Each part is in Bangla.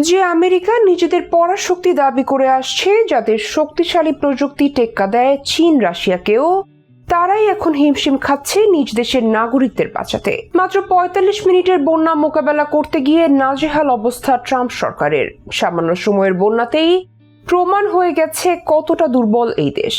যে আমেরিকা নিজেদের পরাশক্তি দাবি করে আসছে, যাদের শক্তিশালী প্রযুক্তি টেক্কা দেয় চীন, রাশিয়াকেও, তারাই এখন হিমশিম খাচ্ছে নিজ দেশের নাগরিকদের বাঁচাতে। মাত্র পঁয়তাল্লিশ মিনিটের বন্যা মোকাবেলা করতে গিয়ে নাজেহাল অবস্থা ট্রাম্প সরকারের। সামান্য সময়ের বন্যাতেই প্রমাণ হয়ে গেছে কতটা দুর্বল এই দেশ।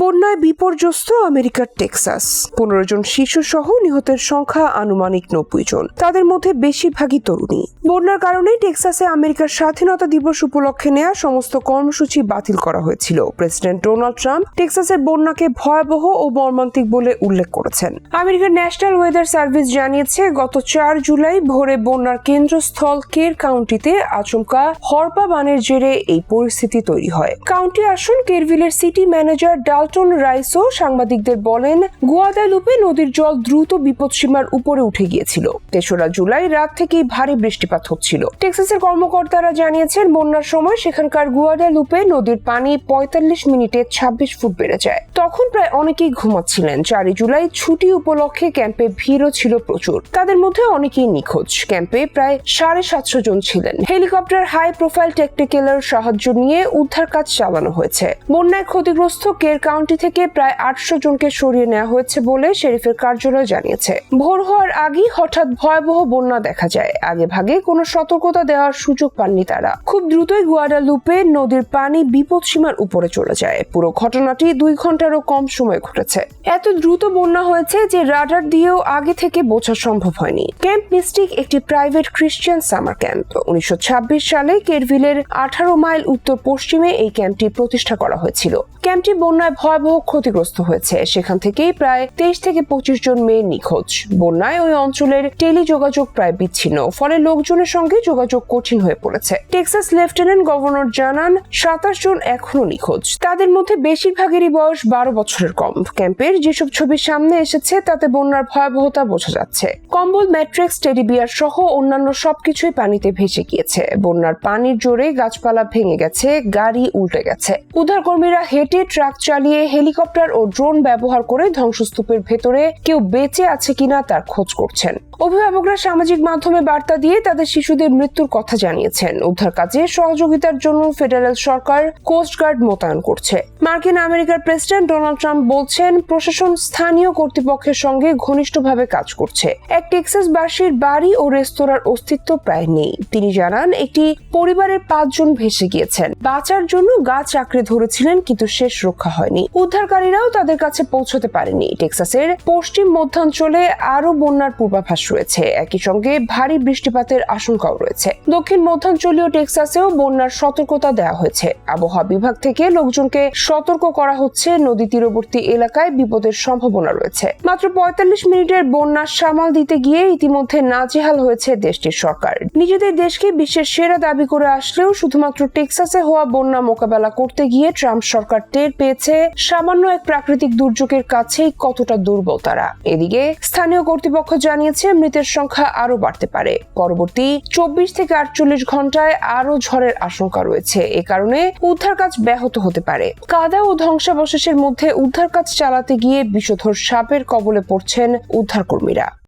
বন্যায় বিপর্যস্ত আমেরিকার টেক্সাস। পনেরো জন শিশু সহ নিহতের সংখ্যা আনুমানিক নব্বই জন। তাদের মধ্যে বেশিরভাগই তরুণী। বন্যার কারণে টেক্সাসে আমেরিকার স্বাধীনতা দিবস উপলক্ষে নেওয়া সমস্ত কর্মসূচি বাতিল করা হয়েছিল। প্রেসিডেন্ট ডোনাল্ড ট্রাম্প টেক্সাসের বন্যাকে ভয়াবহ ও মর্মান্তিক বলে উল্লেখ করেছেন। আমেরিকার ন্যাশনাল ওয়েদার সার্ভিস জানিয়েছে, গত চার জুলাই ভোরে বন্যার কেন্দ্রস্থল কের কাউন্টিতে আচমকা হরপা বানের জেরে এই পরিস্থিতি তৈরি হয়। কাউন্টি আসন কেরভিলের সিটি ম্যানেজার ডালটন রাইসও সাংবাদিকদের বলেন, গুয়াদালুপে নদীর জল দ্রুত বিপদসীমার উপরে উঠে গিয়েছিল। তেসরা জুলাই রাত থেকেই ভারী বৃষ্টিপাত হচ্ছিল। টেক্সাসের কর্মকর্তারা জানিয়েছেন, বন্যার সময় সেখানকার গুয়াদালুপে নদীর পানি পঁয়তাল্লিশ মিনিটে ছাব্বিশ ফুট বেড়ে যায়। তখন প্রায় অনেকেই ঘুমাচ্ছিলেন। চারই জুলাই ছুটি উপলক্ষে ক্যাম্পে ভিড়ও ছিল প্রচুর। তাদের মধ্যে অনেকেই নিখোঁজ। ক্যাম্পে প্রায় সাড়ে সাতশো জন ছিলেন। হেলিকপ্টার হাই প্রোফাইল টেকটিক্যালের সাহায্য নিয়ে উদ্ধার কাজ চালানো হয়েছে। বন্যায় ক্ষতিগ্রস্ত কের কাউন্টি থেকে প্রায় আটশো জনকে সরিয়ে নেওয়া হয়েছে বলে শেরিফের কার্যালয় জানিয়েছে। ভোর হওয়ার আগেই হঠাৎ ভয়াবহ বন্যা দেখা যায়। আগে ভাগে কোনো সতর্কতা দেওয়ার সুযোগ পাননি তারা। খুব দ্রুতই গুয়াডালুপে নদীর পানি বিপদ সীমার উপরে চলে যায়। পুরো ঘটনাটি দুই ঘন্টারও কম সময় ঘটেছে। এত দ্রুত বন্যা হয়েছে যে রাডার দিয়েও আগে থেকে বোঝা সম্ভব হয়নি। ক্যাম্প মিস্টিক একটি প্রাইভেট খ্রিস্টান সামার ক্যাম্প। উনিশশো ছাব্বিশ সালে কেরভিলের আঠারো মাইল উত্তর পশ্চিমে এই ক্যাম্পটি প্রতিষ্ঠা করা হয়েছিল। ক্যাম্পটি বন্যায় ভয়াবহ ক্ষতিগ্রস্ত হয়েছে। সেখান থেকেই প্রায় তেইশ থেকে পঁচিশ জন মেয়ে নিখোঁজ। বন্যায় ওই অঞ্চলের টেলি যোগাযোগ প্রায় বিচ্ছিন্ন, ফলে লোকজনের সঙ্গে যোগাযোগ কঠিন হয়ে পড়েছে। টেক্সাস লেফটেন্যান্ট গভর্নর জানান, সাতাশ জন এখনও নিখোঁজ। তাদের মধ্যে বেশিরভাগেরই বয়স বারো বছরের কম। ক্যাম্পের যেসব ছবি সামনে এসেছে, তাতে বন্যার ভয়াবহতা বোঝা যাচ্ছে। কম্বল, ম্যাট্রিক্স, টেডি বিয়ার সহ অন্যান্য সবকিছুই পানিতে ভেসে গিয়েছে। বন্যার পানির জোরে গাছপালা ভেঙে গেছে, গাড়ি উল্টে গেছে। উদ্ধারকর্মীরা হেঁটে ট্রাক চালিয়ে হেলিকপ্টার ও ড্রোন ব্যবহার করে ধ্বংসস্তূপের ভেতরে কেউ বেঁচে আছে কিনা তার খোঁজ করছেন। অভিভাবকরা সামাজিক মাধ্যমে বার্তা দিয়ে তাদের শিশুদের মৃত্যুর কথা জানিয়েছেন। উদ্ধার কাজে সহযোগিতার জন্য ফেডারেল সরকার কোস্টগার্ড মোতায়েন করছে। মার্কিন আমেরিকার প্রেসিডেন্ট ডোনাল্ড ট্রাম্প বলছেন, প্রশাসন স্থানীয় কর্তৃপক্ষের সঙ্গে ঘনিষ্ঠভাবে কাজ করছে। এক টেক্সাসবাসীর বাড়ি ও রেস্তোরাঁর অস্তিত্ব প্রায় নেই। তিনি জানান, একটি পরিবারের পাঁচজন ভেসে গিয়েছেন। বাঁচার জন্য গাছ আঁকড়ে ধরেছিলেন, কিন্তু শেষ রক্ষা হয়নি। উদ্ধারকারীরাও তাদের কাছে পৌঁছতে পারেনি। টেক্সাসের পশ্চিম মধ্যাঞ্চলে আরও বন্যার পূর্বাভাস রয়েছে। একই সঙ্গে ভারী বৃষ্টিপাতের আশঙ্কাও রয়েছে। দক্ষিণ মধ্যাঞ্চলীয় টেক্সাসেও বন্যার সতর্কতা দেওয়া হয়েছে। আবহাওয়া বিভাগ থেকে লোকজনকে সতর্ক করা হচ্ছে নদী তীরবর্তী এলাকায় বিপদের সম্ভাবনা রয়েছে। মাত্র পঁয়তাল্লিশ মিনিটের বন্যার সামাল দিতে গিয়ে ইতিমধ্যে নাজেহাল হয়েছে দেশটির সরকার। নিজেদের দেশকে বিশ্বের সেরা দাবি করে আসলেও শুধুমাত্র টেক্সাসে হওয়া বন্যা মোকাবেলা করতে গিয়ে ট্রাম্প সরকার টের পেয়েছে সামান্য এক প্রাকৃতিক দুর্যোগের কাছেই কতটা দুর্বল তারা। এদিকে স্থানীয় কর্তৃপক্ষ জানিয়েছে, মৃতের সংখ্যা আরও বাড়তে পারে। পরবর্তী চব্বিশ থেকে আটচল্লিশ ঘন্টায় আরও ঝড়ের আশঙ্কা রয়েছে। এ কারণে উদ্ধার কাজ ব্যাহত হতে পারে। কাদা ও ধ্বংসাবশেষের মধ্যে উদ্ধার কাজ চালাতে গিয়ে বিষধর সাপের কবলে পড়ছেন উদ্ধারকর্মীরা।